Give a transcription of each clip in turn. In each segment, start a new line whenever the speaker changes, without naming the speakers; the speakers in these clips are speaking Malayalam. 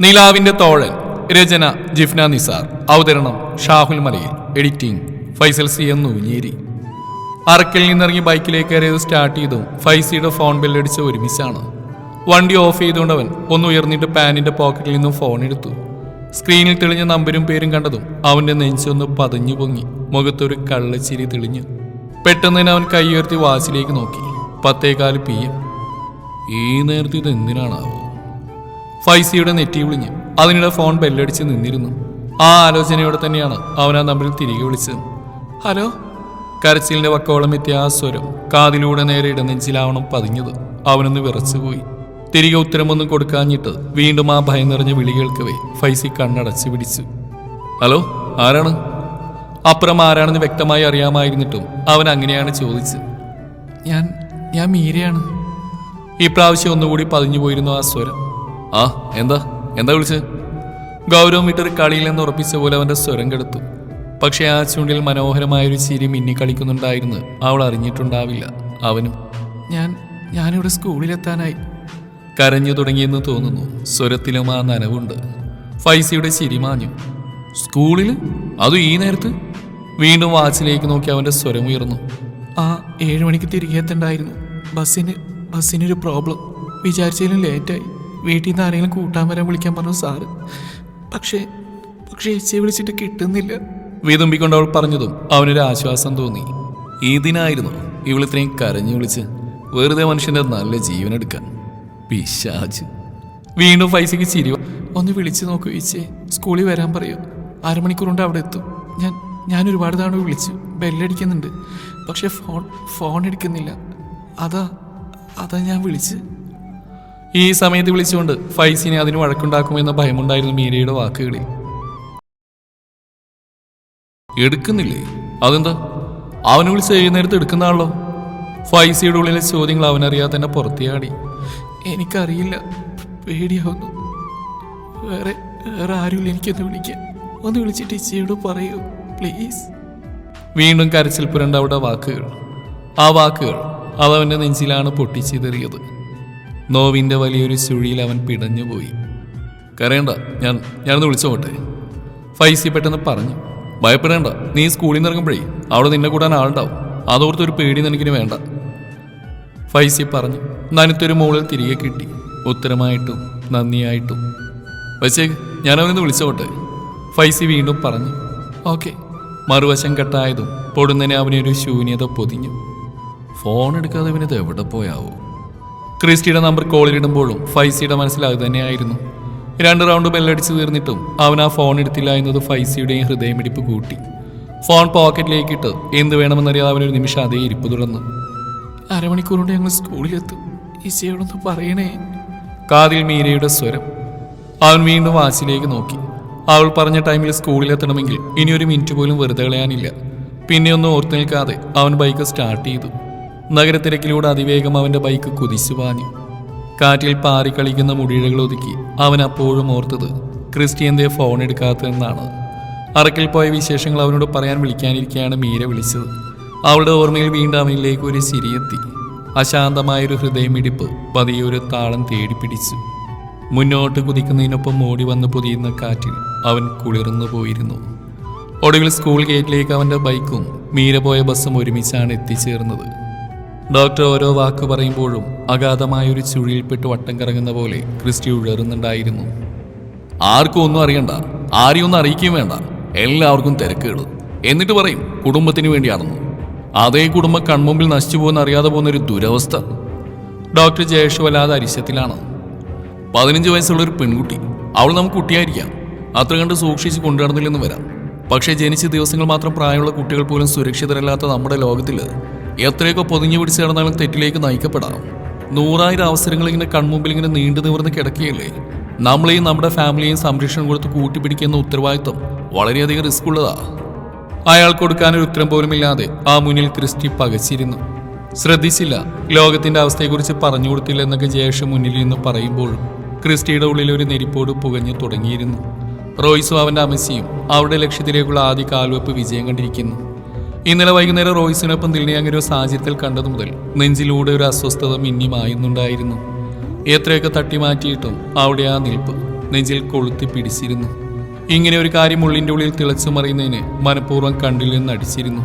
നിലാവിന്റെ തോഴൻ രചന ജിഫ്ന നിസാർ. അവതരണം ഷാഹുൽ മലയിൽ. എഡിറ്റിംഗ് ഫൈസൽ സി എന്ന് ഞേരി അറക്കലിൽ നിന്നിറങ്ങി ബൈക്കിലേക്ക് കയറിയത് സ്റ്റാർട്ട് ചെയ്തു ഫൈസിയുടെ ഫോൺ ബെല്ലടിച്ച് ഒരുമിച്ചാണ്. വണ്ടി ഓഫ് ചെയ്തുകൊണ്ടവൻ ഒന്ന് ഉയർന്നിട്ട് പാനിന്റെ പോക്കറ്റിൽ നിന്നും ഫോൺ എടുത്തു. സ്ക്രീനിൽ തെളിഞ്ഞ നമ്പരും പേരും കണ്ടതും അവന്റെ നെഞ്ചൊന്ന് പതഞ്ഞു പൊങ്ങി. മുഖത്തൊരു കള്ളച്ചിരി തെളിഞ്ഞു. പെട്ടെന്ന് തന്നെ അവൻ കൈയുയർത്തി വാച്ചിലേക്ക് നോക്കി. പത്തേകാൽ പി എം. ഈ നേരത്തെ ഇത് എന്തിനാണാവോ ഫൈസിയുടെ നെറ്റി വിളിഞ്ഞ് അതിനിടെ ഫോൺ ബെല്ലടിച്ച് നിന്നിരുന്നു. ആ ആലോചനയോടെ തന്നെയാണ് അവൻ ആ നമ്പറിൽ തിരികെ വിളിച്ചത്. ഹലോ? കരച്ചിലിന്റെ വക്കോളം എത്തിയ ആ സ്വരം കാതിലൂടെ നേരെ ഇടനെഞ്ചിലാവണം പതിഞ്ഞത്. അവനൊന്ന് വിറച്ചുപോയി. തിരികെ ഉത്തരമൊന്നും കൊടുക്കാഞ്ഞിട്ട് വീണ്ടും ആ ഭയം നിറഞ്ഞ വിളി കേൾക്കവേ ഫൈസി കണ്ണടച്ച് പിടിച്ചു. ഹലോ? ആരാണ്? അപ്പുറം ആരാണെന്ന് വ്യക്തമായി അറിയാമായിരുന്നിട്ടും അവൻ അങ്ങനെയാണ് ചോദിച്ചത്. ഞാൻ ഞാൻ മീരയാണ്. ഈ പ്രാവശ്യം ഒന്നുകൂടി പതിഞ്ഞു പോയിരുന്നു ആ സ്വരം. ആ എന്താ? എന്താ വിളിച്ചത് ഗൗരവം വിട്ടൊരു കളിയിൽ നിന്ന് ഉറപ്പിച്ച പോലെ അവന്റെ സ്വരം കെടുത്തു. പക്ഷെ ആ മനോഹരമായ മനോഹരമായൊരു ചിരി മിന്നിക്കളിക്കുന്നുണ്ടായിരുന്നു അവൾ അറിഞ്ഞിട്ടുണ്ടാവില്ല. അവനും ഞാൻ ഞാനിവിടെ സ്കൂളിലെത്താനായി. കരഞ്ഞു തുടങ്ങിയെന്ന് തോന്നുന്നു. സ്വരത്തിലും ആ നനവുണ്ട്. ഫൈസിയുടെ ചിരി മാഞ്ഞു. സ്കൂളിൽ അതും ഈ നേരത്ത്? വീണ്ടും വാച്ചിലേക്ക് നോക്കി അവന്റെ സ്വരം ഉയർന്നു. ആ ഏഴുമണിക്ക് തിരികെ എത്തണ്ടായിരുന്നു. ബസ്സിന് ബസ്സിനൊരു പ്രോബ്ലം. വിചാരിച്ചതിലും ലേറ്റായി. വീട്ടിൽ നിന്ന് ആരെങ്കിലും കൂട്ടാൻ വരാൻ വിളിക്കാൻ പറഞ്ഞു സാറ് പക്ഷേ പക്ഷേ ചേച്ചിയെ വിളിച്ചിട്ട് കിട്ടുന്നില്ല. വീതുമ്പിക്കൊണ്ട് അവൾ പറഞ്ഞതും അവനൊരു ആശ്വാസം തോന്നി. ഇതിനായിരുന്നു ഇവളിത്രയും കരഞ്ഞു വിളിച്ച് വെറുതെ മനുഷ്യന്റെ നല്ല ജീവൻ എടുക്കാൻ. പിശാജ് വീണ്ടും ഫൈസിക്ക് ചിരി ഒന്ന് വിളിച്ചു നോക്കൂ ഈച്ചേ സ്കൂളിൽ വരാൻ പറയൂ. അരമണിക്കൂർ കൊണ്ട് അവിടെ എത്തും. ഞാൻ ഞാൻ ഒരുപാട് തവണ വിളിച്ചു ബെല്ലടിക്കുന്നുണ്ട്. പക്ഷെ ഫോൺ ഫോൺ എടുക്കുന്നില്ല. അതാ അതാ ഞാൻ വിളിച്ച് ഈ സമയത്ത് വിളിച്ചുകൊണ്ട് ഫൈസിനെ അതിന് വഴക്കുണ്ടാക്കുമെന്ന ഭയമുണ്ടായിരുന്നു മീരയുടെ വാക്കുകളിൽ എടുക്കുന്നില്ലേ? അതെന്താ? അവനെ വിളിച്ച് എഴുന്നേരത്ത് എടുക്കുന്നതാണല്ലോ. ഫൈസിയുടെ ഉള്ളിലെ ചോദ്യങ്ങൾ അവനറിയാതെ തന്നെ പുറത്തിയാടി. എനിക്കറിയില്ല. പേടിയാവുന്നു. വേറെ വേറെ ആരുമില്ല എനിക്കൊന്ന് വിളിക്കാം ഒന്ന് വിളിച്ചിട്ട് ഇച്ചയോട് പറയൂ പ്ലീസ്. വീണ്ടും കരച്ചിൽ പുരണ്ട അവിടെ വാക്കുകൾ. ആ വാക്കുകൾ അതവന്റെ നെഞ്ചിലാണ് പൊട്ടിച്ചിതറിയത്. നോവിന്റെ വലിയൊരു ചുഴിയിൽ അവൻ പിടഞ്ഞുപോയി. കരയണ്ട ഞാൻ ഞാനൊന്ന് വിളിച്ചോട്ടെ ഫൈസി പെട്ടെന്ന് പറഞ്ഞു. ഭയപ്പെടേണ്ട നീ സ്കൂളിൽ നിന്ന് ഇറങ്ങുമ്പോഴേ അവിടെ നിന്നെ കൂടാൻ ആളുണ്ടാവും. അതോർത്തൊരു പേടി നിനക്കിന് വേണ്ട. ഫൈസി പറഞ്ഞു. നനുത്തൊരു മുകളിൽ തിരികെ കിട്ടി. ഉത്തരമായിട്ടും നന്ദിയായിട്ടും. പക്ഷേ ഞാനവനൊന്ന് വിളിച്ചോട്ടെ ഫൈസി വീണ്ടും പറഞ്ഞു. ഓക്കെ. മറുവശം കെട്ടായതും പൊടുന്നനെ അവനൊരു ശൂന്യത പൊതിഞ്ഞു. ഫോൺ എടുക്കാതെ അവനത് എവിടെ പോയാവോ? ക്രിസ്റ്റിയുടെ നമ്പർ കോളിലിടുമ്പോഴും ഫൈസിയുടെ മനസ്സിൽ അത് തന്നെയായിരുന്നു. രണ്ട് റൗണ്ട് ബെല്ലടിച്ച് തീർന്നിട്ടും അവൻ ആ ഫോൺ എടുത്തില്ല എന്നത് ഫൈസിയുടെയും ഹൃദയമിടിപ്പ് കൂട്ടി. ഫോൺ പോക്കറ്റിലേക്ക് ഇട്ട് എന്ത് വേണമെന്നറിയാതെ അവനൊരു നിമിഷം അതേ ഇരിപ്പ് തുടർന്നു അരമണിക്കൂറോടെ ഞങ്ങൾ സ്കൂളിലെത്തും. ഈസിയോടൊന്ന് പറയണേ. കാതിൽ മീരയുടെ സ്വരം. അവൻ വീണ്ടും വാശിയിലേക്ക് നോക്കി. അവൾ പറഞ്ഞ ടൈമിൽ സ്കൂളിലെത്തണമെങ്കിൽ ഇനി ഒരു മിനിറ്റ് പോലും വെറുതെ കളയാനില്ല. പിന്നെ ഒന്നും ഓർത്തു നിൽക്കാതെ അവൻ ബൈക്ക് സ്റ്റാർട്ട് ചെയ്തു. നഗരത്തിരക്കിലൂടെ അതിവേഗം അവന്റെ ബൈക്ക് കുതിച്ചു വാങ്ങി കാറ്റിൽ പാറിക്കളിക്കുന്ന മുടിയിഴകൾ ഒതുക്കി അവൻ അപ്പോഴും ഓർത്തത് ക്രിസ്റ്റിയന്റെ ഫോൺ എടുക്കാത്തതെന്നാണ് അറക്കിൽ പോയ വിശേഷങ്ങൾ അവനോട് പറയാൻ വിളിക്കാനിരിക്കെയാണ് മീര വിളിച്ചത്. അവളുടെ ഓർമ്മയിൽ വീണ്ടും അവനിലേക്ക് ഒരു ചിരിയെത്തി അശാന്തമായൊരു ഹൃദയമിടിപ്പ് പതിയൊരു താളം തേടി പിടിച്ചു. മുന്നോട്ട് കുതിക്കുന്നതിനൊപ്പം മോടി വന്ന് പൊതിയുന്ന കാറ്റിൽ അവൻ കുളിർന്നു പോയിരുന്നു. ഒടുവിൽ സ്കൂൾ ഗേറ്റിലേക്ക് അവന്റെ ബൈക്കും മീര പോയ ബസ്സും ഒരുമിച്ചാണ് എത്തിച്ചേർന്നത്. ഡോക്ടർ ഓരോ വാക്ക് പറയുമ്പോഴും അഗാധമായൊരു ചുഴിയിൽപ്പെട്ട് വട്ടം കറങ്ങുന്ന പോലെ ക്രിസ്റ്റി ഉഴറുന്നുണ്ടായിരുന്നു. ആർക്കും ഒന്നും അറിയണ്ട. ആരെയും ഒന്നും അറിയിക്കുകയും വേണ്ട. എല്ലാവർക്കും തിരക്കുകൾ എന്നിട്ട് പറയും കുടുംബത്തിന് വേണ്ടിയാണെന്ന്. അതേ കുടുംബം കൺമുമ്പിൽ നശിച്ചു പോകുന്ന അറിയാതെ പോകുന്ന ഒരു ദുരവസ്ഥ. ഡോക്ടർ ജയേഷ് വല്ലാതെ അരിശത്തിലാണ്. പതിനഞ്ച് വയസ്സുള്ള ഒരു പെൺകുട്ടി. അവൾ നമുക്ക് കുട്ടിയായിരിക്കാം. അത്ര കണ്ട് സൂക്ഷിച്ച് കൊണ്ടുനടന്നില്ലെന്ന് വരാം. പക്ഷേ ജനിച്ച ദിവസങ്ങൾ മാത്രം പ്രായമുള്ള കുട്ടികൾ പോലും സുരക്ഷിതരല്ലാത്ത നമ്മുടെ ലോകത്തിൽ എത്രയൊക്കെ പൊതിഞ്ഞു പിടിച്ച് കിടന്നാലും തെറ്റിലേക്ക് നയിക്കപ്പെടാം. നൂറായിരം അവസരങ്ങൾ ഇങ്ങനെ കൺമുമ്പിൽ ഇങ്ങനെ നീണ്ടു നിവർന്ന് കിടക്കുകയല്ലേ? നമ്മളെയും നമ്മുടെ ഫാമിലിയെയും സംരക്ഷണം കൊടുത്ത് കൂട്ടിപ്പിടിക്കുന്ന ഉത്തരവാദിത്വം വളരെയധികം റിസ്ക് ഉള്ളതാ. അയാൾ കൊടുക്കാൻ ഒരു ഉത്തരം പോലുമില്ലാതെ ആ മുന്നിൽ ക്രിസ്റ്റി പകച്ചിരുന്നു. ശ്രദ്ധിച്ചില്ല ലോകത്തിന്റെ അവസ്ഥയെക്കുറിച്ച് പറഞ്ഞു കൊടുത്തില്ല എന്നൊക്കെ ജയേഷ് മുന്നിൽ നിന്ന് പറയുമ്പോഴും ക്രിസ്റ്റിയുടെ ഉള്ളിൽ ഒരു നെരിപ്പോട് പുകഞ്ഞു തുടങ്ങിയിരുന്നു. റോയ്സും അവന്റെ അമസിയും അവരുടെ ലക്ഷ്യത്തിലേക്കുള്ള ആദ്യ കാൽവെപ്പ് വിജയം കണ്ടിരിക്കുന്നു. ഇന്നലെ വൈകുന്നേരം റോയ്സിനൊപ്പം ദിൽനെ അങ്ങനെ ഒരു സാഹചര്യത്തിൽ കണ്ടതു മുതൽ നെഞ്ചിലൂടെ ഒരു അസ്വസ്ഥത മിന്നി മായുന്നുണ്ടായിരുന്നു എത്രയൊക്കെ തട്ടി മാറ്റിയിട്ടും അവിടെ ആ നിൽപ്പ് നെഞ്ചിൽ കൊളുത്തി പിടിച്ചിരുന്നു. ഇങ്ങനെ ഒരു കാര്യം ഉള്ളിന്റെ ഉള്ളിൽ തിളച്ചു മറിയുന്നതിന് മനഃപൂർവം കണ്ടിൽ നിന്ന് അടിച്ചിരുന്നു.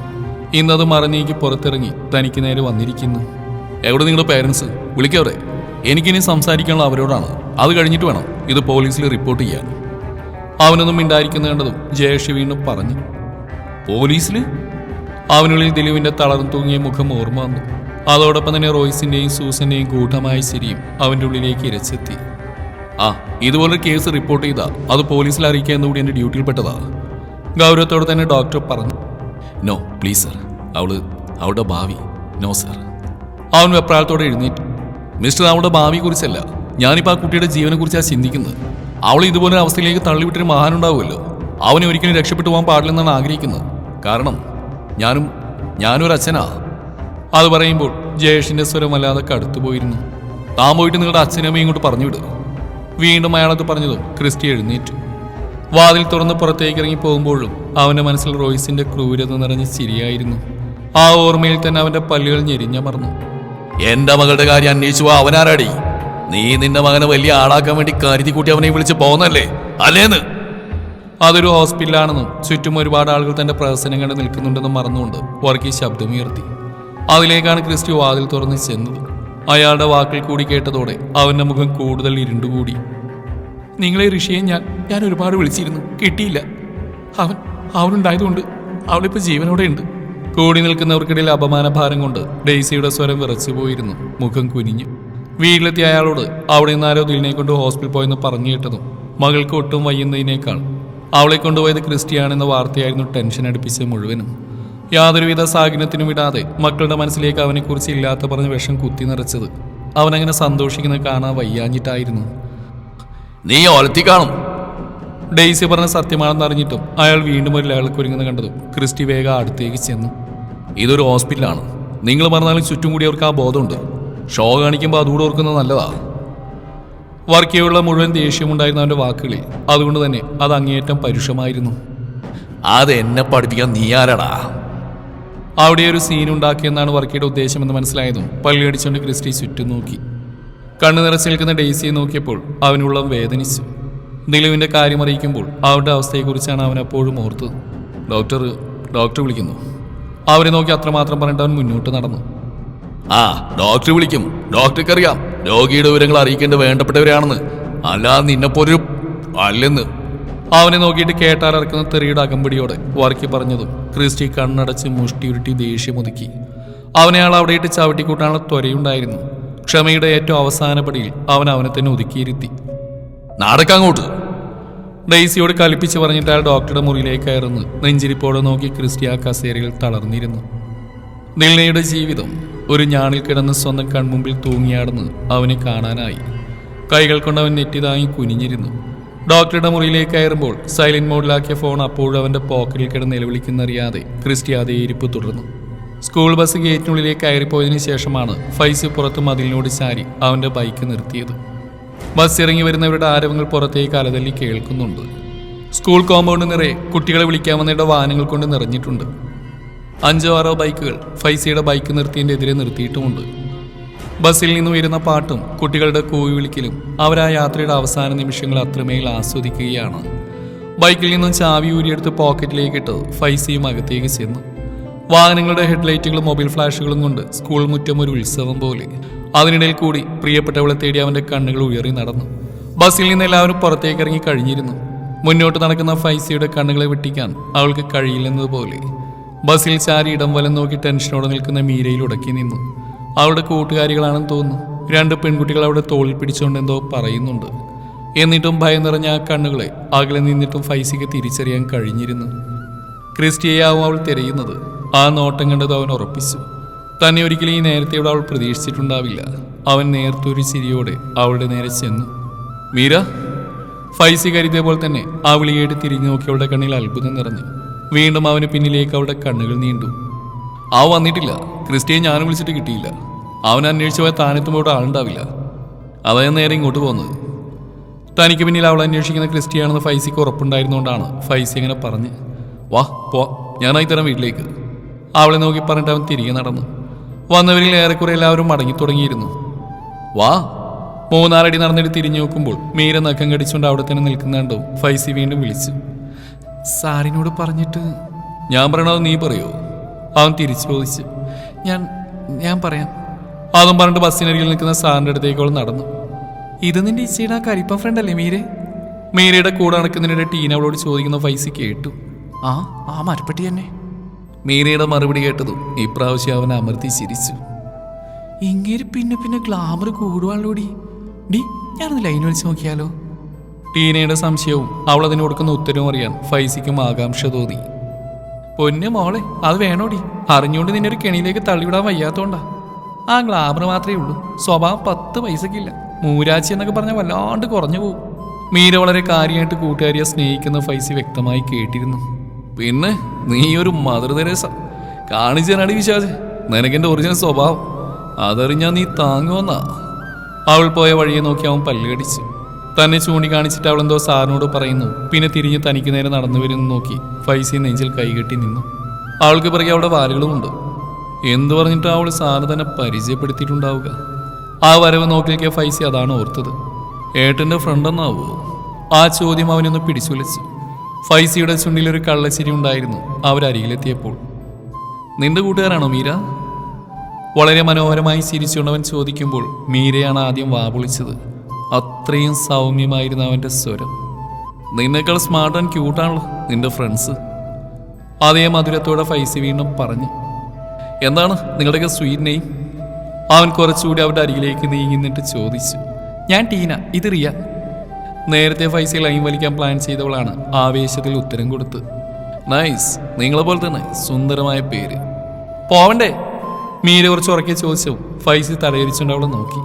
ഇന്നത് മറന്നേക്ക് പുറത്തിറങ്ങി തനിക്ക് നേരെ വന്നിരിക്കുന്നു. എവിടെ നിങ്ങളുടെ പേരൻസ് വിളിക്കവരെ. എനിക്കിനി സംസാരിക്കാനുള്ള അവരോടാണ്. അത് കഴിഞ്ഞിട്ട് വേണം ഇത് പോലീസിൽ റിപ്പോർട്ട് ചെയ്യാൻ. അവനൊന്നും മിണ്ടായിരിക്കുന്ന കണ്ടതും ജയേഷ് വീണ്ടും പറഞ്ഞു. പോലീസിൽ അവനുള്ളിൽ ദിലീപിന്റെ തളർന്നു തൂങ്ങിയ മുഖം ഓർമ്മ വന്നു. അതോടൊപ്പം തന്നെ റോയ്സിന്റെയും സൂസന്റെയും കൂട്ടമായ ശരിയും അവന്റെ ഉള്ളിലേക്ക് ഇരച്ചെത്തി. ആ ഇതുപോലൊരു കേസ് റിപ്പോർട്ട് ചെയ്താ. അത് പോലീസിൽ അറിയിക്കുക എന്നുകൂടി എന്റെ ഡ്യൂട്ടിയിൽപ്പെട്ടതാ ഗൗരവത്തോടെ തന്നെ ഡോക്ടർ പറഞ്ഞു. No please sir. അവൾ അവളുടെ ഭാവി. No sir. അവൻ വെപ്രാളത്തോടെ എഴുന്നേറ്റു. മിസ്റ്റർ അവളുടെ ഭാവിയെ കുറിച്ചല്ല. ഞാനിപ്പോൾ ആ കുട്ടിയുടെ ജീവനെ കുറിച്ചാണ് ചിന്തിക്കുന്നത്. അവൾ ഇതുപോലെ അവസ്ഥയിലേക്ക് തള്ളിവിട്ടൊരു മഹാനുണ്ടാവുമല്ലോ. അവനെ ഒരിക്കലും രക്ഷപ്പെട്ടു പോകാൻ പാടില്ലെന്നാണ് ആഗ്രഹിക്കുന്നത്. കാരണം ഞാനും ഞാനൊരു അച്ഛനാ. അത് പറയുമ്പോൾ ജയേഷിന്റെ സ്വരം വല്ലാതെ കടുത്തുപോയിരുന്നു താൻ പോയിട്ട് നിങ്ങളുടെ അച്ഛനമ്മയും ഇങ്ങോട്ട് പറഞ്ഞു വിടുക വീണ്ടും അയാളത് പറഞ്ഞതും ക്രിസ്റ്റി എഴുന്നേറ്റു. വാതിൽ തുറന്ന് പുറത്തേക്ക് ഇറങ്ങി പോകുമ്പോഴും അവന്റെ മനസ്സിൽ റോയ്സിന്റെ ക്രൂരത നിറഞ്ഞ ശരിയായിരുന്നു ആ ഓർമ്മയിൽ തന്നെ അവന്റെ പല്ലുകൾ ഞെരിഞ്ഞമർന്നു എന്റെ മകളുടെ കാര്യം അന്വേഷിച്ചു അവനാരാടി? നീ നിന്റെ മകനെ വലിയ ആളാക്കാൻ വേണ്ടി കരുതി കൂട്ടി അവനെ വിളിച്ച് പോന്നല്ലേ അല്ലേന്ന്? അതൊരു ഹോസ്പിറ്റലാണെന്നും ചുറ്റും ഒരുപാട് ആളുകൾ തന്റെ പ്രദർശനം കണ്ട് നിൽക്കുന്നുണ്ടെന്നും മറന്നുകൊണ്ട് വർക്കി ശബ്ദമുയർത്തി. അതിലേക്കാണ് ക്രിസ്റ്റി വാതിൽ തുറന്ന് ചെന്നത്. അയാളുടെ വാക്കിൽ കൂടി കേട്ടതോടെ അവന്റെ മുഖം കൂടുതൽ ഇരുണ്ടുകൂടി. നിങ്ങളെ ഋഷിയെ ഞാൻ ഞാൻ ഒരുപാട് വിളിച്ചിരുന്നു. കിട്ടിയില്ല. അവൻ അവനുണ്ടായതുകൊണ്ട് അവളിപ്പോൾ ജീവനോടെ ഉണ്ട് കൂടി നിൽക്കുന്നവർക്കിടയിൽ അപമാനഭാരം കൊണ്ട് ഡെയ്സിയുടെ സ്വരം വിറച്ചു പോയിരുന്നു. മുഖം കുനിഞ്ഞു. വീട്ടിലെത്തിയ അയാളോട് അവിടെ നിന്ന് ദിലിനെ കൊണ്ട് ഹോസ്പിറ്റൽ പോയെന്ന് പറഞ്ഞു കേട്ടതും മകൾക്ക് ഒട്ടും വയ്യുന്നതിനേക്കാൾ അവളെ കൊണ്ടുപോയത് ക്രിസ്റ്റിയാണെന്ന വാർത്തയായിരുന്നു ടെൻഷൻ അടുപ്പിച്ച് മുഴുവനും. യാതൊരുവിധ സാഹചര്യത്തിനും വിടാതെ മക്കളുടെ മനസ്സിലേക്ക് അവനെക്കുറിച്ച് ഇല്ലാത്ത പറഞ്ഞ വിഷം കുത്തി നിറച്ചത്. അവനങ്ങനെ സന്തോഷിക്കുന്നത് കാണാൻ വയ്യാഞ്ഞിട്ടായിരുന്നു. നീ ഒലത്തി കാണും. ഡെയ്സി പറഞ്ഞ സത്യമാണെന്ന് അറിഞ്ഞിട്ടും അയാൾ വീണ്ടും ഒരു ലഹളക്ക് ഒരുങ്ങുന്ന കണ്ടതും ക്രിസ്റ്റി വേഗം അടുത്തേക്ക് ചെന്നു. ഇതൊരു ഹോസ്പിറ്റലാണ്. നിങ്ങൾ പറഞ്ഞാലും ചുറ്റും കൂടി അവർക്ക് ആ ബോധമുണ്ട്. ഷോ കാണിക്കുമ്പോൾ അതുകൂടെ ഓർക്കുന്നത് നല്ലതാ. വർക്കിയുള്ള മുഴുവൻ ദേഷ്യമുണ്ടായിരുന്നു അവന്റെ വാക്കുകളിൽ അതുകൊണ്ട് തന്നെ അത് അങ്ങേയറ്റം പരുഷമായിരുന്നു. അത് എന്നെ പഠിപ്പിക്കാൻ നീ ആരാടാ? അവിടെ ഒരു സീൻ ഉണ്ടാക്കിയെന്നാണ് വർക്കിയുടെ ഉദ്ദേശമെന്ന് മനസ്സിലായതും പള്ളിയടിച്ചുകൊണ്ട് ക്രിസ്റ്റി ചുറ്റും നോക്കി. കണ്ണു നിറച്ച് നിൽക്കുന്ന ഡെയ്സിയെ നോക്കിയപ്പോൾ അവനുള്ള വേദനിച്ചു. ദിലുവിന്റെ കാര്യം അറിയിക്കുമ്പോൾ അവരുടെ അവസ്ഥയെക്കുറിച്ചാണ് അവൻ അപ്പോഴും ഓർത്തത്. ഡോക്ടർ ഡോക്ടർ വിളിക്കുന്നു. അവരെ നോക്കി അത്രമാത്രം പറഞ്ഞിട്ട് അവൻ മുന്നോട്ട് നടന്നു. ആ ഡോക്ടർ വിളിക്കും. ഡോക്ടർക്ക് അറിയാം രോഗിയുടെ വിവരങ്ങൾ അറിയിക്കേണ്ട വേണ്ടപ്പെട്ടവരാണെന്ന്. അല്ലാതെ നിന്നെപ്പോലൊരു അല്ലെന്ന്. അവനെ നോക്കിയിട്ട് കേട്ടാലിറക്കുന്ന തെറിയുടെ അകമ്പടിയോടെ വർക്കി പറഞ്ഞതും ക്രിസ്റ്റി കണ്ണടച്ച് മുഷ്ടിയുരുട്ടി ദേഷ്യം ദേഷ്യമൊതുക്കി അവനെ ആൾ അവിടെ ഇട്ട് ചവിട്ടിക്കൂട്ടാനുള്ള ത്വരയുണ്ടായിരുന്നു. ക്ഷമയുടെ ഏറ്റവും അവസാന പടിയിൽ അവൻ അവനെ തന്നെ ഒതുക്കിയിരുത്തി. നടക്കങ്ങോട്ട് ഡെയ്സിയോട് കലിപ്പിച്ച് പറഞ്ഞിട്ട് അയാൾ ഡോക്ടറുടെ മുറിയിലേക്ക് കയറുന്നു. നെഞ്ചിരിപ്പോടെ നോക്കി ക്രിസ്റ്റി ആ കസേരയിൽ തളർന്നിരുന്നു. നിൽനയുടെ ജീവിതം ഒരു ഞാണിൽ കിടന്ന് സ്വന്തം കൺമുമ്പിൽ തൂങ്ങിയാടുന്ന് അവനെ കാണാനായി. കൈകൾ കൊണ്ട് അവൻ നെറ്റിതാങ്ങി കുനിഞ്ഞിരുന്നു. ഡോക്ടറുടെ മുറിയിലേക്ക് കയറുമ്പോൾ സൈലന്റ് മോഡിലാക്കിയ ഫോൺ അപ്പോഴും അവന്റെ പോക്കറ്റിൽ കിടന്ന് നിലവിളിക്കുന്നറിയാതെ ക്രിസ്റ്റി അതേ ഇരിപ്പ് തുടർന്നു. സ്കൂൾ ബസ് ഗേറ്റിനുള്ളിലേക്ക് കയറിപ്പോയതിനു ശേഷമാണ് ഫൈസ് പുറത്ത് മതിലിനോട് ചാരി അവന്റെ ബൈക്ക് നിർത്തിയത്. ബസ് ഇറങ്ങി വരുന്നവരുടെ ആരവങ്ങൾ പുറത്തേക്ക് അലതല്ലി കേൾക്കുന്നുണ്ട്. സ്കൂൾ കോമ്പൗണ്ട് നിറയെ കുട്ടികളെ വിളിക്കാമെന്നയുടെ വാഹനങ്ങൾ കൊണ്ട് നിറഞ്ഞിട്ടുണ്ട്. അഞ്ചോ ആറോ ബൈക്കുകൾ ഫൈസിയുടെ ബൈക്ക് നിർത്തിയതിന്റെ എതിരെ നിർത്തിയിട്ടുമുണ്ട്. ബസ്സിൽ നിന്ന് ഉയരുന്ന പാട്ടും കുട്ടികളുടെ കൂവി വിളിക്കലും അവരാ യാത്രയുടെ അവസാന നിമിഷങ്ങൾ അത്രമേൽ ആസ്വദിക്കുകയാണ്. ബൈക്കിൽ നിന്നും ചാവി ഊരിയെടുത്ത് പോക്കറ്റിലേക്ക് ഇട്ട് ഫൈസിയും അകത്തേക്ക് ചെന്നു. വാഹനങ്ങളുടെ ഹെഡ്ലൈറ്റുകളും മൊബൈൽ ഫ്ലാഷുകളും കൊണ്ട് സ്കൂൾ മുറ്റം ഒരു ഉത്സവം പോലെ. അതിനിടയിൽ കൂടി പ്രിയപ്പെട്ടവളെ തേടി അവന്റെ കണ്ണുകൾ ഉയറി നടന്നു. ബസ്സിൽ നിന്ന് എല്ലാവരും പുറത്തേക്ക് ഇറങ്ങി കഴിഞ്ഞിരുന്നു. മുന്നോട്ട് നടക്കുന്ന ഫൈസിയുടെ കണ്ണുകളെ വെട്ടിക്കാൻ അവൾക്ക് കഴിയില്ലെന്നതുപോലെ. ബസ്സിൽ ചാരി ഇടം വലം നോക്കി ടെൻഷനോടെ നിൽക്കുന്ന മീരയിൽ ഉടക്കി നിന്നു. അവളുടെ കൂട്ടുകാരികളാണെന്ന് തോന്നുന്നു. രണ്ട് പെൺകുട്ടികൾ അവിടെ തോളിൽ പിടിച്ചുകൊണ്ട് എന്തോ പറയുന്നുണ്ട്. എന്നിട്ടും ഭയം നിറഞ്ഞ ആ കണ്ണുകളെ അകലെ നിന്നിട്ടും ഫൈസിക്ക് തിരിച്ചറിയാൻ കഴിഞ്ഞിരുന്നു. ക്രിസ്റ്റിയാവും അവൾ തിരയുന്നത്. ആ നോട്ടം കണ്ടത് അവൻ ഉറപ്പിച്ചു. തന്നെ ഒരിക്കലും ഈ നേരത്തെയോട് അവൾ പ്രതീക്ഷിച്ചിട്ടുണ്ടാവില്ല. അവൻ നേർത്തൊരു ചിരിയോടെ അവളുടെ നേരെ ചെന്നു. മീര? ഫൈസി കരുതിയ പോലെ തന്നെ ആ വിളിയേട്ട് തിരിഞ്ഞു നോക്കി അവളുടെ കണ്ണിൽ അത്ഭുതം നിറഞ്ഞു. വീണ്ടും അവന് പിന്നിലേക്ക് അവളുടെ കണ്ണുകൾ നീണ്ടു. അവ വന്നിട്ടില്ല. ക്രിസ്റ്റിയെ ഞാനും വിളിച്ചിട്ട് കിട്ടിയില്ല. അവൻ അന്വേഷിച്ച് പോയ താനെത്തുമ്പോൾ ഇവിടെ ആളുണ്ടാവില്ല. അതായത് നേരെ ഇങ്ങോട്ട് പോകുന്നത് തനിക്ക് പിന്നിൽ അവൾ അന്വേഷിക്കുന്ന ക്രിസ്റ്റിയാണെന്ന് ഫൈസിക്ക് ഉറപ്പുണ്ടായിരുന്നുകൊണ്ടാണ് ഫൈസി ഇങ്ങനെ പറഞ്ഞ് വാ പോ ഞാനായി തരാം വീട്ടിലേക്ക്. അവളെ നോക്കി പറഞ്ഞിട്ട് അവൻ തിരികെ നടന്നു. വന്നവരിൽ ഏറെക്കുറെ എല്ലാവരും മടങ്ങി തുടങ്ങിയിരുന്നു വാ. മൂന്നാറടി നടന്നിട്ട് തിരിഞ്ഞു നോക്കുമ്പോൾ മീര നഖം കടിച്ചുകൊണ്ട് അവിടെ തന്നെ നിൽക്കുന്നുണ്ടോ? ഫൈസി വീണ്ടും വിളിച്ചു. സാറിനോട് പറഞ്ഞിട്ട് ഞാൻ പറയണത് നീ പറയോ. അവൻ തിരിച്ചു ചോദിച്ചു ഞാൻ ഞാൻ പറയാം. അതും പറഞ്ഞിട്ട് ബസ്സിനരികിൽ നിൽക്കുന്ന സാറിന്റെ അടുത്തേക്കോളം നടന്നു. ഇത് നിന്റെ ഇച്ചയുടെ ആ കരിപ്പം ഫ്രണ്ട് അല്ലേ മീരെ? മീരയുടെ കൂടെ നടക്കുന്നതിനിടെ ടീന അവളോട് ചോദിക്കുന്ന ഫൈസി കേട്ടു. ആ ആ മരപ്പെട്ടി തന്നെ. മീരയുടെ മറുപടി കേട്ടതും ഇപ്രാവശ്യം അവൻ അമർത്തി ചിരിച്ചു. ഇങ്ങനെ പിന്നെ പിന്നെ ഗ്ലാമർ കൂടുവാളോടി ഡി ഞാനൊന്ന് ലൈൻ വലിച്ചു നോക്കിയാലോ? ടീനയുടെ സംശയവും അവൾ അതിന് കൊടുക്കുന്ന ഉത്തരവും അറിയാൻ ഫൈസിക്കും ആകാംക്ഷ തോന്നി. പൊന്നു മോളെ അത് വേണോടി. അറിഞ്ഞുകൊണ്ട് നിന്നെ ഒരു കെണിയിലേക്ക് തള്ളിവിടാൻ വയ്യാത്തോണ്ടാ. ആ ഗ്ലാമർ മാത്രമേ ഉള്ളൂ. സ്വഭാവം പത്ത് പൈസക്കില്ല. മൂരാച്ചി എന്നൊക്കെ പറഞ്ഞാൽ വല്ലാണ്ട് കുറഞ്ഞു പോകും മീര വളരെ കാര്യമായിട്ട് കൂട്ടുകാരിയെ സ്നേഹിക്കുന്ന ഫൈസി വ്യക്തമായി കേട്ടിരുന്നു. പിന്നെ നീ ഒരു മദർ തെരേസ. കാണിച്ചാനാടി വിശ്വാസ നിനക്കെന്റെ ഒറിജിനൽ സ്വഭാവം. അതറിഞ്ഞാ നീ താങ്ങുവന്നാ. അവൾ പോയ വഴിയെ നോക്കി അവൻ പല്ലുകടിച്ചു തന്നെ ചൂണ്ടിക്കാണിച്ചിട്ട് അവൾ എന്തോ സാറിനോട് പറയുന്നു. പിന്നെ തിരിഞ്ഞ് തനിക്ക് നേരെ നടന്നു വരുന്നു നോക്കി. ഫൈസി നെഞ്ചിൽ കൈകെട്ടി നിന്നു. അവൾക്ക് പിറകെ അവിടെ വാലുകളുമുണ്ട്. എന്തു പറഞ്ഞിട്ട് അവൾ സാറ് തന്നെ പരിചയപ്പെടുത്തിയിട്ടുണ്ടാവുക? ആ വരവ് നോക്കിയൊക്കെ ഫൈസി അതാണ് ഓർത്തത്. ഏട്ടന്റെ ഫ്രണ്ട് എന്നാവോ ആ ചോദ്യം അവനൊന്ന് പിടിച്ചുലച്ചു. ഫൈസിയുടെ ചുണ്ടിൽ ഒരു കള്ളച്ചിരി ഉണ്ടായിരുന്നു അവരരികിലെത്തിയപ്പോൾ. നിന്റെ കൂട്ടുകാരാണോ മീര? വളരെ മനോഹരമായി ചിരിച്ചുകൊണ്ടവൻ ചോദിക്കുമ്പോൾ മീരയാണ് ആദ്യം വാപൊളിച്ചത് അത്രയും സൗമ്യമായിരുന്നു അവന്റെ സ്വരം. നിന്നേക്കാൾ സ്മാർട്ട് ആൻഡ് ക്യൂട്ടാണല്ലോ നിന്റെ ഫ്രണ്ട്സ് അതേ മധുരത്തോടെ ഫൈസി വീണ്ടും പറഞ്ഞു എന്താണ് നിങ്ങളുടെയൊക്കെ സ്വീറ്റ് നെയിം അവൻ കുറച്ചുകൂടി അവരുടെ അരികിലേക്ക് നീങ്ങി നിന്നിട്ട് ചോദിച്ചു ഞാൻ ടീന ഇത് റിയ. നേരത്തെ ഫൈസി ലൈൻ വലിക്കാൻ പ്ലാൻ ചെയ്തവളാണ് ആവേശത്തിൽ ഉത്തരം കൊടുത്ത് നൈസ് നിങ്ങളെ പോലെ തന്നെ സുന്ദരമായ പേര്. പോവണ്ടേ? മീര കുറച്ച് ഉറക്കി ചോദിച്ചു ഫൈസി തലയിരിച്ചുകൊണ്ട് അവളെ നോക്കി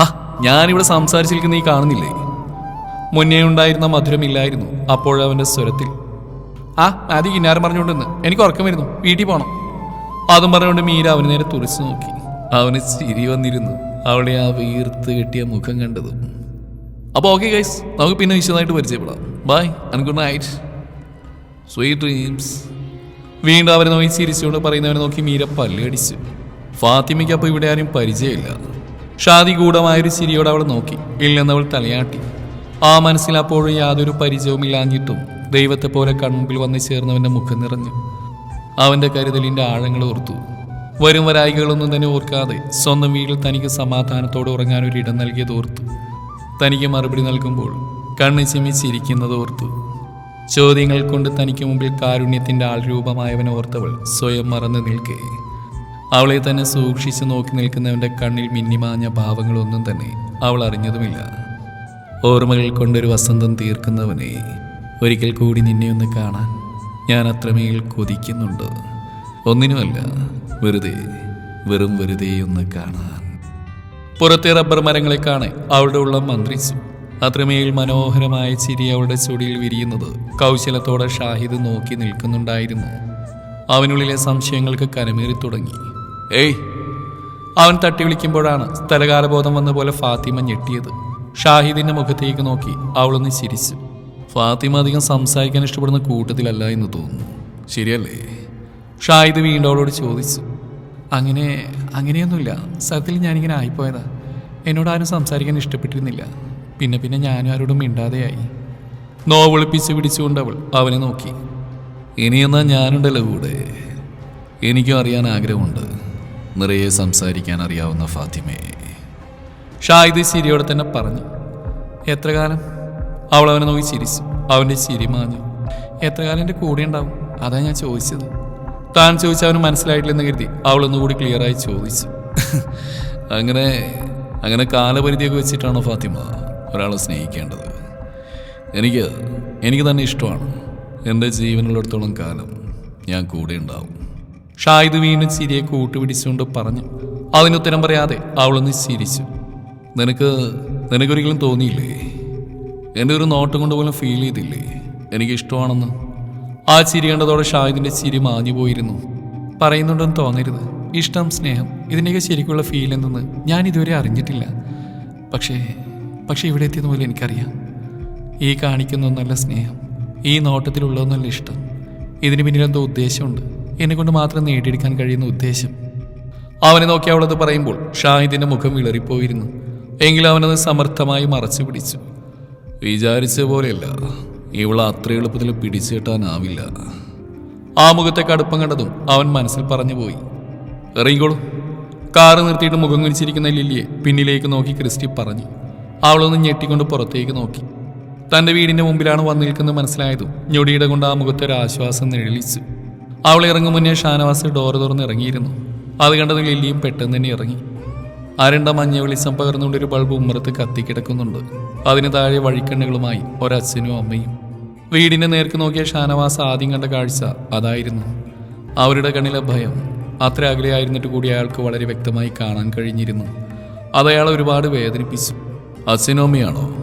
ഹ ഞാനിവിടെ സംസാരിച്ചിരിക്കുന്ന നീ കാണുന്നില്ലേ? മുന്നേ ഉണ്ടായിരുന്ന മധുരമില്ലായിരുന്നു അപ്പോഴവന്റെ സ്വരത്തിൽ. ആ ആദ്യം കിന്നാരം പറഞ്ഞുകൊണ്ടെന്ന് എനിക്ക് ഉറക്കം വരുന്നു. വീട്ടിൽ പോണം. അതും പറഞ്ഞുകൊണ്ട് മീര അവന് നേരെ തുറച്ചു നോക്കി. അവന് ചിരി വന്നിരുന്നു. അവളെ ആ വീർത്ത് കെട്ടിയ മുഖം കണ്ടത്. അപ്പോൾ ഓക്കെ ഗൈസ് നമുക്ക് പിന്നെ വിശദമായിട്ട് പരിചയപ്പെടാം. Bye and good night sweet dreams വീണ്ടും അവരെ നോക്കി ചിരിച്ചുകൊണ്ട് പറയുന്നവനെ നോക്കി മീര പല്ലടിച്ചു. ഫാത്തിമയ്ക്ക് അപ്പോൾ ഇവിടെ ആരും പരിചയമില്ല. ഷാദി ഗൂഢമായൊരു ചിരിയോട് അവൾ നോക്കി. ഇല്ലെന്നവൾ തലയാട്ടി. ആ മനസ്സിൽ അപ്പോഴും യാതൊരു പരിചയവുമില്ലാഞ്ഞിട്ടും ദൈവത്തെ പോലെ കൺമുമ്പിൽ വന്നു ചേർന്നവന്റെ മുഖം നിറഞ്ഞു. അവന്റെ കരുതലിന്റെ ആഴങ്ങൾ ഓർത്തു. വരും വരായികളൊന്നും തന്നെ ഓർക്കാതെ സ്വന്തം വീട്ടിൽ തനിക്ക് സമാധാനത്തോടെ ഉറങ്ങാൻ ഒരു ഇടം നൽകിയത് ഓർത്തു. തനിക്ക് മറുപടി നൽകുമ്പോൾ കണ്ണ് ചിമിച്ചിരിക്കുന്നത് ഓർത്തു. ചോദ്യങ്ങൾ കൊണ്ട് തനിക്ക് മുമ്പിൽ കാരുണ്യത്തിന്റെ ആൾരൂപമായവനെ ഓർത്തവൾ സ്വയം മറന്നു നിൽക്കെ. അവളെ തന്നെ സൂക്ഷിച്ചു നോക്കി നിൽക്കുന്നവന്റെ കണ്ണിൽ മിന്നിമാഞ്ഞ ഭാവങ്ങളൊന്നും തന്നെ അവൾ അറിഞ്ഞതുമില്ല. ഓർമ്മകൾ കൊണ്ടൊരു വസന്തം തീർക്കുന്നവനെ ഒരിക്കൽ കൂടി നിന്നെ ഒന്ന് കാണാൻ ഞാൻ അത്രമേൽ കൊതിക്കുന്നുണ്ട്. ഒന്നിനുമല്ല വെറുതെ വെറും വെറുതെ ഒന്ന് കാണാൻ. പുറത്തെ റബ്ബർ മരങ്ങളെ കാണെ അവളുടെ ഉള്ളം മന്ത്രിച്ചു. അത്രമേൽ മനോഹരമായ ചിരി അവളുടെ ചുടിയിൽ വിരിയുന്നത് കൗശലത്തോടെ ഷാഹിദ് നോക്കി നിൽക്കുന്നുണ്ടായിരുന്നു. അവനുള്ളിലെ സംശയങ്ങൾക്ക് കരമേറി തുടങ്ങി ഏയ് അവൻ തട്ടി വിളിക്കുമ്പോഴാണ് സ്ഥലകാലബോധം വന്ന പോലെ ഫാത്തിമ ഞെട്ടിയത്. ഷാഹിദിന്റെ മുഖത്തേക്ക് നോക്കി അവളൊന്ന് ചിരിച്ചു. ഫാത്തിമ അധികം സംസാരിക്കാൻ ഇഷ്ടപ്പെടുന്ന കൂട്ടത്തിലല്ല എന്ന് തോന്നുന്നു. ശരിയല്ലേ? ഷാഹിദ് വീണ്ടും അവളോട് ചോദിച്ചു. അങ്ങനെ അങ്ങനെയൊന്നുമില്ല. സത്യത്തിൽ ഞാനിങ്ങനെ ആയിപ്പോയതാ. എന്നോട് ആരും സംസാരിക്കാൻ ഇഷ്ടപ്പെട്ടിരുന്നില്ല. പിന്നെ പിന്നെ ഞാനും ആരോടും മിണ്ടാതെയായി. നോവളിപ്പിച്ച് പിടിച്ചുകൊണ്ട് അവൾ അവനെ നോക്കി. ഇനിയെന്നാ ഞാനുണ്ടല്ലോ കൂടെ? എനിക്കും അറിയാൻ ആഗ്രഹമുണ്ട്. നിറയെ സംസാരിക്കാൻ അറിയാവുന്ന ഫാത്തിമയെ ഷാഹിദ് ചിരിയോടെ തന്നെ പറഞ്ഞു. എത്ര കാലം? അവൾ അവനെ നോക്കി ചിരിച്ചു. അവന്റെ ചിരി മാഞ്ഞു. എത്ര കാലം എന്റെ കൂടെ ഉണ്ടാവും? അതാണ് ഞാൻ ചോദിച്ചത്. താൻ ചോദിച്ച അവന് മനസ്സിലായിട്ടില്ലെന്ന് കരുതി അവളൊന്നുകൂടി ക്ലിയറായി ചോദിച്ചു. അങ്ങനെ അങ്ങനെ കാലപരിധിയൊക്കെ വെച്ചിട്ടാണോ ഫാത്തിമ ഒരാളെ സ്നേഹിക്കേണ്ടത്? എനിക്ക് എനിക്ക് തന്നെ ഇഷ്ടമാണ്. എന്റെ ജീവനുള്ളിടത്തോളം കാലം ഞാൻ കൂടെ ഉണ്ടാവും. ഷാഹിദ് വീണ്ടും സിരിയെ കൂട്ടുപിടിച്ചുകൊണ്ട് പറഞ്ഞു അതിനുത്തരം പറയാതെ അവളൊന്ന് ചിരിച്ചു. നിനക്ക് നിനക്കൊരിക്കലും തോന്നിയില്ലേ? എന്റെ ഒരു നോട്ടം കൊണ്ട് പോലും ഫീൽ ചെയ്തില്ലേ? എനിക്ക് ഇഷ്ടമാണെന്ന്. ആ ചിരി കണ്ടതോടെ ഷാഹിദിന്റെ ചിരി മാഞ്ഞു പോയിരുന്നു. പറയുന്നുണ്ടെന്ന് തോന്നരുത്. ഇഷ്ടം സ്നേഹം ഇതിന്റെയൊക്കെ ശരിക്കുള്ള ഫീൽ എന്തെന്ന് ഞാൻ ഇതുവരെ അറിഞ്ഞിട്ടില്ല. പക്ഷേ പക്ഷേ ഇവിടെ എത്തിയത് പോലെ എനിക്കറിയാം. ഈ കാണിക്കുന്ന ഒന്നല്ല സ്നേഹം ഈ നോട്ടത്തിലുള്ളതൊന്നല്ല ഇഷ്ടം. ഇതിന് പിന്നിൽ എന്തോ ഉദ്ദേശമുണ്ട്. എന്നെ കൊണ്ട് മാത്രം നേടിയെടുക്കാൻ കഴിയുന്ന ഉദ്ദേശം. അവനെ നോക്കി അവളത് പറയുമ്പോൾ ഷാഹിദിന്റെ മുഖം വിളറിപ്പോയിരുന്നു. എങ്കിലും അവനത് സമർത്ഥമായി മറച്ചു പിടിച്ചു. വിചാരിച്ച പോലെയല്ല. ഇവളെ അത്ര എളുപ്പത്തിൽ പിടിച്ചു കെട്ടാനാവില്ല. ആ മുഖത്തെ കടുപ്പം കണ്ടതും അവൻ മനസ്സിൽ പറഞ്ഞു പോയി ഇറങ്ങിക്കോളൂ. കാറ് നിർത്തിയിട്ട് മുഖം കുനിച്ചിരിക്കുന്ന ലില്ലിയെ പിന്നിലേക്ക് നോക്കി ക്രിസ്റ്റി പറഞ്ഞു. അവളൊന്ന് ഞെട്ടിക്കൊണ്ട് പുറത്തേക്ക് നോക്കി. തന്റെ വീടിന്റെ മുമ്പിലാണ് വന്നു നിൽക്കുന്നത് മനസ്സിലായതും ഞൊടിയുടെ കൊണ്ട് ആ മുഖത്തൊരാശ്വാസം നിഴലിച്ചു. അവൾ ഇറങ്ങും മുന്നേ ഷാനവാസ് ഡോർ തുറന്ന് ഇറങ്ങിയിരുന്നു. അത് കണ്ടത് ലില്ലിയും പെട്ടെന്ന് തന്നെ ഇറങ്ങി. അരണ്ട മഞ്ഞ വെളിച്ചം പകർന്നുകൊണ്ട് ഒരു ബൾബ് ഉമ്മറത്ത് കത്തിക്കിടക്കുന്നുണ്ട് അതിന് താഴെ വഴിക്കണ്ണുകളുമായി ഒരച്ഛനും അമ്മയും. വീടിനെ നേർക്ക് നോക്കിയ ഷാനവാസ് ആദ്യം കണ്ട കാഴ്ച അതായിരുന്നു. അവരുടെ കണ്ണിലെ ഭയം. അത്ര അകലെയായിരുന്നിട്ട് കൂടി അയാൾക്ക് വളരെ വ്യക്തമായി കാണാൻ കഴിഞ്ഞിരുന്നു. അത് ഒരുപാട് വേദനിപ്പിച്ചു. അച്ഛനും ഡോർ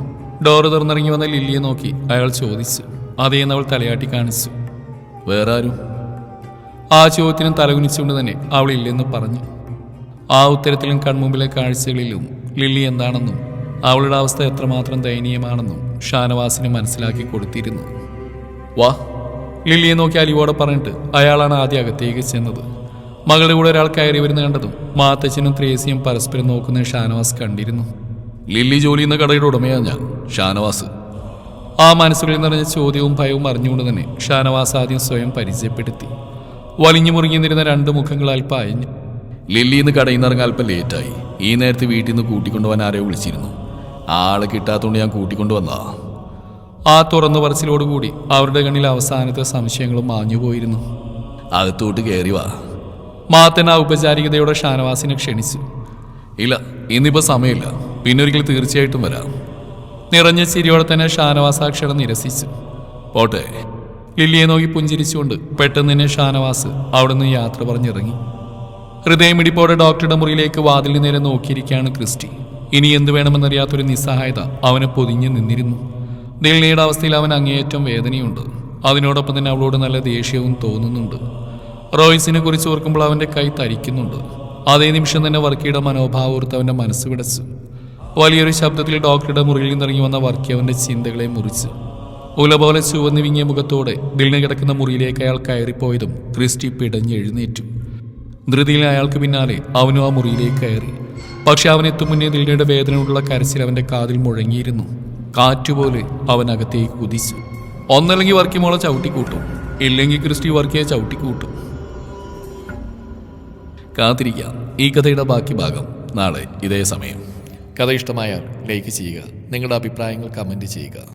ഡോറ് തുറന്നിറങ്ങി വന്ന ലില്ലിയെ നോക്കി അയാൾ ചോദിച്ചു. അതേന്ന് അവൾ തലയാട്ടി കാണിച്ചു. വേറെ ആരും ആ ചോദ്യത്തിനും തലകുനിച്ചുകൊണ്ട് തന്നെ അവൾ ഇല്ലെന്ന് പറഞ്ഞു. ആ ഉത്തരത്തിലും കൺമുമ്പിലെ കാഴ്ചകളിലും ലില്ലി എന്താണെന്നും അവളുടെ അവസ്ഥ എത്രമാത്രം ദയനീയമാണെന്നും ഷാനവാസിന് മനസ്സിലാക്കി കൊടുത്തിരുന്നു. വാ. ലില്ലിയെ നോക്കി അലിവോടെ പറഞ്ഞിട്ട് അയാളാണ് ആദ്യം അകത്തേക്ക് ചെന്നത്. മകളുടെ കൂടെ ഒരാൾ കയറി വരുന്ന കണ്ടതും മാത്തച്ഛനും ത്രേസിയും പരസ്പരം നോക്കുന്ന ഷാനവാസ് കണ്ടിരുന്നു. ലില്ലി ജോലി ചെയ്യുന്ന കടയുടെ ഉടമയാണ് ഞാൻ ഷാനവാസ്. ആ മനസ്സുകളിൽ നിറഞ്ഞ ചോദ്യവും ഭയവും അറിഞ്ഞുകൊണ്ട് തന്നെ ഷാനവാസ് ആദ്യം സ്വയം പരിചയപ്പെടുത്തി. വലിഞ്ഞു മുറിഞ്ഞിരുന്ന രണ്ട് മുഖങ്ങൾ അല്പം അയഞ്ഞു ലില്ലി ഇന്ന് കടയിൽ നിന്ന് ഇറങ്ങാൻ അല്പം ലേറ്റായി. ഈ നേരത്തെ വീട്ടിൽ നിന്ന് കൂട്ടിക്കൊണ്ടുപോകാൻ ആരെയോ വിളിച്ചിരുന്നു. ആളെ കിട്ടാത്തതുകൊണ്ട് ഞാൻ കൂട്ടിക്കൊണ്ടുവന്നാ ആ തുറന്നു പറച്ചിലോടുകൂടി അവരുടെ കണ്ണിൽ അവസാനത്തെ സംശയങ്ങളും മാഞ്ഞു പോയിരുന്നു. അകത്തോട്ട് കയറി വാ. മാത്തൻ ആ ഉപചാരികതയോടെ ഷാനവാസിനെ ക്ഷണിച്ചു. ഇല്ല ഇന്നിപ്പോ സമയമില്ല. പിന്നൊരിക്കൽ തീർച്ചയായിട്ടും വരാം. നിറഞ്ഞ ചിരിയോടെ തന്നെ ഷാനവാസാക്ഷരം നിരസിച്ചു. പോട്ടെ. ലില്ലിയെ നോക്കി പുഞ്ചിരിച്ചുകൊണ്ട് പെട്ടെന്ന് തന്നെ ഷാനവാസ് അവിടുന്ന് യാത്ര പറഞ്ഞിറങ്ങി. ഹൃദയമിടിപ്പോടെ ഡോക്ടറുടെ മുറിയിലേക്ക് വാതിലിന് നേരെ നോക്കിയിരിക്കുകയാണ് ക്രിസ്റ്റി. ഇനി എന്തു വേണമെന്നറിയാത്തൊരു നിസ്സഹായത അവനെ പൊതിഞ്ഞു നിന്നിരുന്നു. ദിൽനിയുടെ അവസ്ഥയിൽ അവൻ അങ്ങേയറ്റം വേദനയുണ്ട്. അതിനോടൊപ്പം തന്നെ അവളോട് നല്ല ദേഷ്യവും തോന്നുന്നുണ്ട്. റോയ്സിനെ കുറിച്ച് ഓർക്കുമ്പോൾ അവന്റെ കൈ തരിക്കുന്നുണ്ട്. അതേ നിമിഷം തന്നെ വർക്കിയുടെ മനോഭാവം ഓർത്ത് അവന്റെ മനസ്സ് വിടച്ചു. വലിയൊരു ശബ്ദത്തിൽ ഡോക്ടറുടെ മുറിയിൽ നിന്നിറങ്ങി വന്ന വർക്കി അവന്റെ ചിന്തകളെ മുറിച്ചു. ഉല പോലെ ചുവന്നു വിങ്ങിയ മുഖത്തോടെ ദിലിന് കിടക്കുന്ന മുറിയിലേക്ക് അയാൾ കയറിപ്പോയതും ക്രിസ്റ്റി പിടഞ്ഞ് എഴുന്നേറ്റു. ധൃതിയിൽ അയാൾക്ക് പിന്നാലെ അവനും ആ മുറിയിലേക്ക് കയറി. പക്ഷെ അവനെത്തും മുന്നേ ദിലിനയുടെ വേദനയോടുള്ള കരച്ചിൽ അവന്റെ കാതിൽ മുഴങ്ങിയിരുന്നു. കാറ്റുപോലെ അവൻ അകത്തേക്ക് കുതിച്ചു. ഒന്നല്ലെങ്കിൽ വർക്കി മോളെ ചവിട്ടിക്കൂട്ടും. ഇല്ലെങ്കിൽ ക്രിസ്റ്റി വർക്കിയെ ചവിട്ടിക്കൂട്ടും. കാത്തിരിക്കാം. ഈ കഥയുടെ ബാക്കി ഭാഗം നാളെ ഇതേ സമയം. കഥ ഇഷ്ടമായാൽ ലൈക്ക് ചെയ്യുക. നിങ്ങളുടെ അഭിപ്രായങ്ങൾ കമന്റ് ചെയ്യുക.